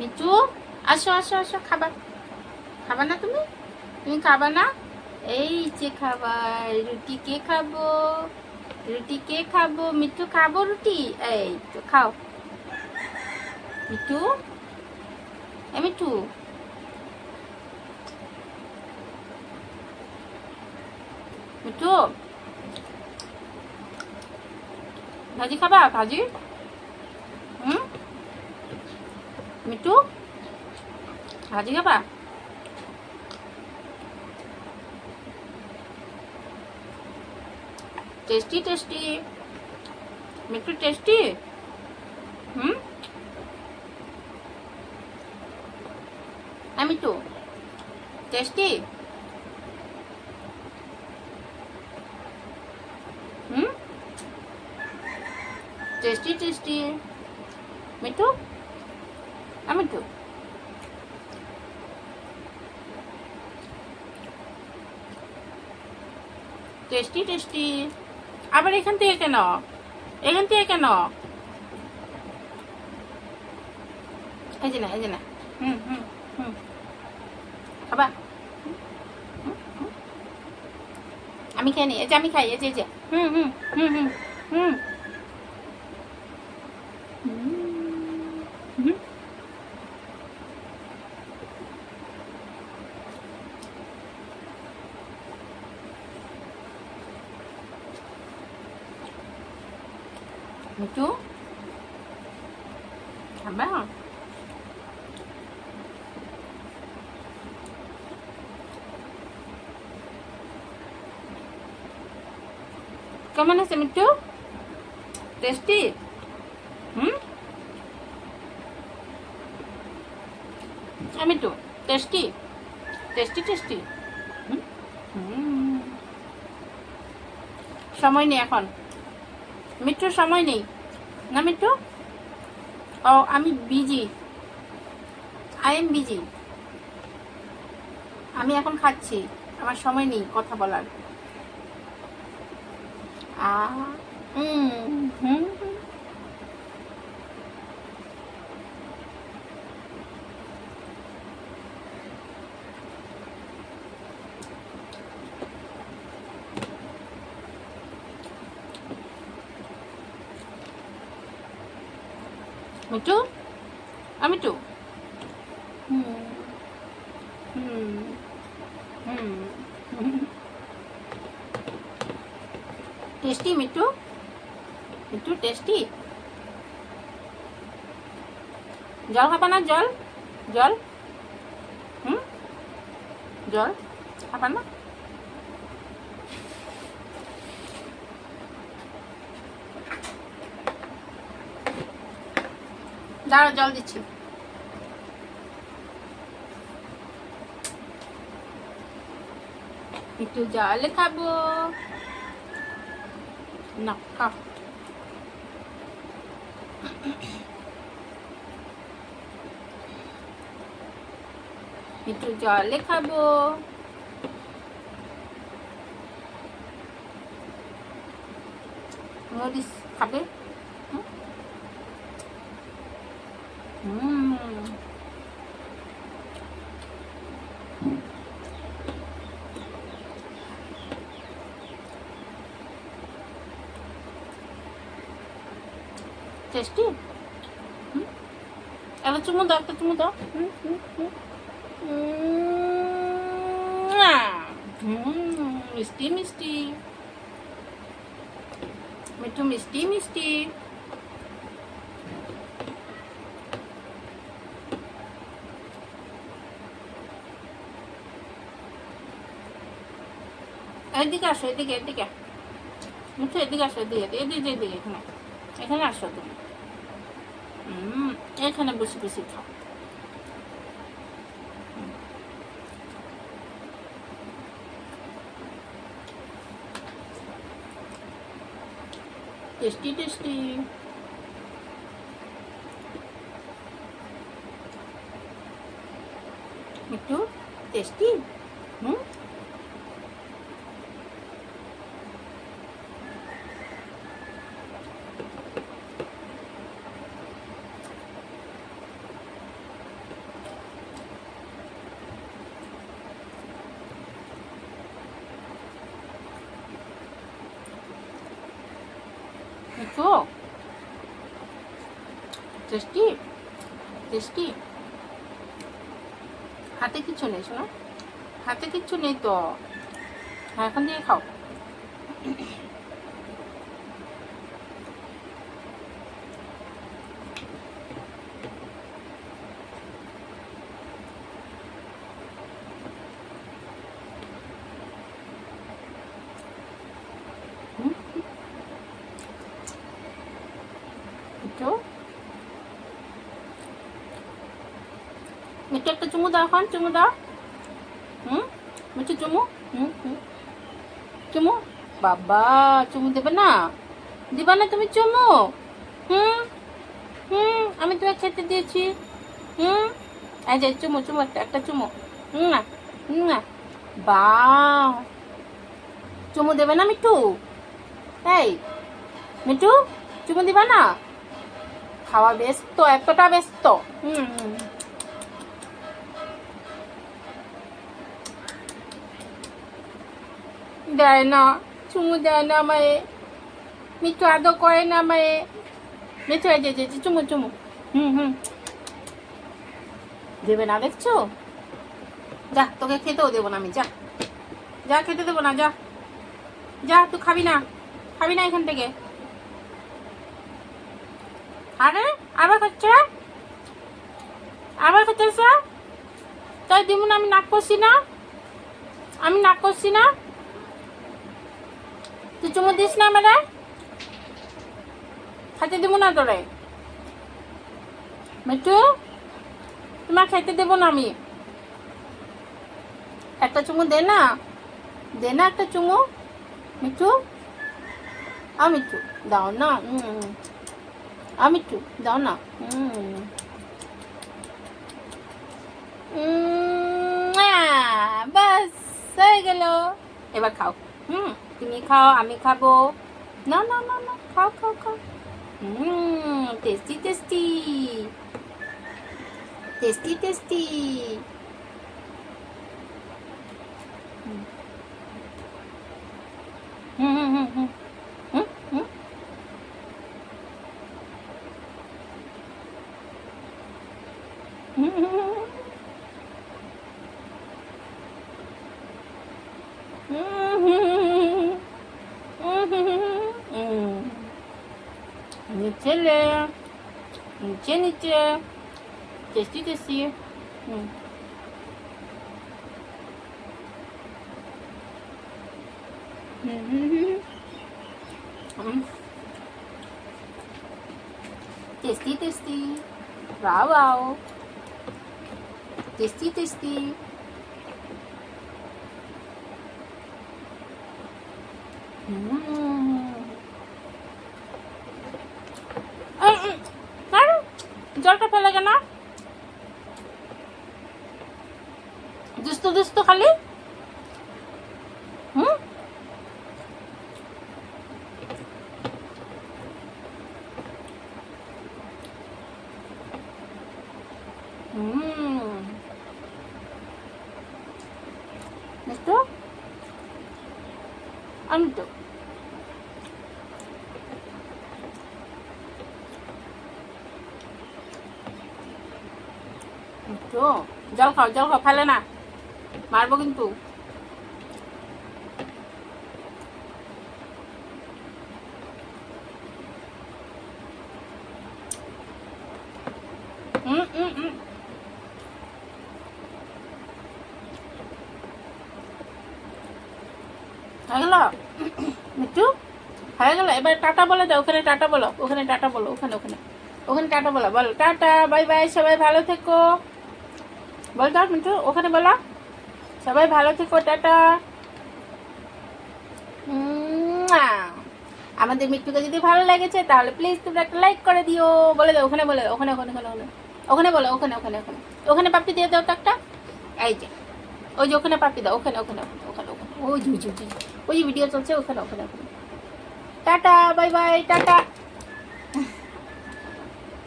মিঠু আসো আসো আসো খাবার খাবা না তুমি? তুমি খাবা না? এই যে খাবার রুটি কে খাব? রুটি কে খাব? মিঠু, খাব রুটি? এই তো খাও। মিঠু? এ মিঠু? মিঠু? ভাজি খাবা? ভাজি হুম মিঠু? ভাজি খাবা? Tasty tasty. মিঠু, টেস্টি? হুম? আমি তো টেস্টি? হুম? Tasty tasty. মিঠু? আমি তো টেস্টি টেস্টি আবার এখান থেকে কেন? এখান থেকে কেন? এই যে না, এই যে না। হুম হুম হুম। আমি খাই নি। এই যে আমি খাই এই যে। হুম হুম হুম হুম হুম। মিঠু খাবা কেমন আছে মিঠু টেস্টি হুম তো টেস্টি টেস্টি টেস্টি। সময় নেই এখন মিঠুর সময় নেই। না মিট্টু ও, আমি বিজি আই এম বিজি আমি এখন খাচ্ছি। আমার সময় নেই কথা বলার। আ হুম হুম। মিঠু আমি টু হুম হুম টেস্টি মিঠু মিঠু টেস্টি জল খাবা না জল জল হুম জল খাবা না দাঁড়া জল দিচ্ছি। একটু জল খাব। না খাও। একটু জলে খাব। খাবে হুম? হুম টেস্টি এবার চুমু দাও একটা চুমু দাও মিষ্টি মিষ্টি মিঠু মিষ্টি মিষ্টি এদিকে আসো, এদিকে এদিকে। মিঠু এদিকে আসো, এদিকে এদিকে এদিকে এখানে। এখানে আসো তুমি। এখানে বসে বসে খাও। Tasty tasty. একটু টেস্টি, হুম? মিঠু টেস্টি টেস্টি হাতে কিচ্ছু নেই, শোনো। হাতে কিচ্ছু নেই তো? হ্যাঁ এখন দিয়ে খাও। একটু মিঠু একটা চুমু দাও এখন, চুমু দাও। হুম? মিঠু চুমু? হুম হুম। চুমু? বাবা, চুমু দেবে না। দিবা না তুমি চুমু? হুম? হুম, আমি তোমাকে খেতে দিয়েছি। হুম? যে চুমু চুমু একটা একটা চুমু। হুম না হুম। না বা। চুমু দেবে না মিঠু? এই, মিঠু, চুমু দিবা না? খাওয়া ব্যস্ত এতটা ব্যস্ত। হুম দেয় না চুমু দেয় না আমায়। মিঠু আদর করে না আমায়। মিঠু যে যে, চুমু চুমু। হুম হুম। দেবে না দেখছ? যা তোকে খেতেও দেবো না আমি যা। যা খেতে দেবো না যা। যা তুই খাবি না। খাবি না এখান থেকে। আরে, আবার খাচ্ছে আবার খাচ্ছে তাই দিব না, আমি নাক করছি না? আমি নাক করছি না? তুই চুমু দিস না আমারে? খাইতে দেবো না তোরে? মিঠু, তোমার খাইতে দেবো না আমি। একটা চুমু দে না। দে না একটা চুমু। মিঠু? আ মিঠু, দাও না। উম। আ মিঠু দাও না। বাস, হয়ে গেল। এবার খাও। হুম, তুমি খাও, আমি খাব। না না না না, খাও খাও খাও। হুম tasty tasty tasty tasty 嗯哼哼，嗯哼哼哼，嗯，你进来，你进来进，继续继续，嗯。嗯哼哼，嗯，tasty tasty，哇哦，tasty tasty。জলটা ফেলে কেন দুস্ত দুস্ত খালি। হুম? আমি তো জল খাও জল খাও ফেলে না? মারবো কিন্তু। এবার টাটা বলে দাও ওখানে টাটা বলো, ওখানে টাটা বলো, ওখানে ওখানে। ওখানে টাটা বলো বলো, টাটা বাই বাই সবাই ভালো থেকো। বল দাও মিট্টু ওখানে বলো। সবাই ভালো থেকো, টাটা। আমাদের মিট্টুকে যদি ভালো লেগেছে, তাহলে প্লিজ তোমরা একটা লাইক করে দিও। বলে দাও, ওখানে বলে ওখানে ওখানে ওখানে ওখানে। ওখানে বলো, ওখানে ওখানে ওখানে। ওখানে পাপড়ি দিয়ে দাও তো একটা এই যে, ওই যে ওখানে পাপড়ি দাও, ওখানে ওখানে ওখানে ওখানে ওই যে ওই যে ভিডিও চলছে, ওখানে ওখানে ওখানে। Tata bye bye tata.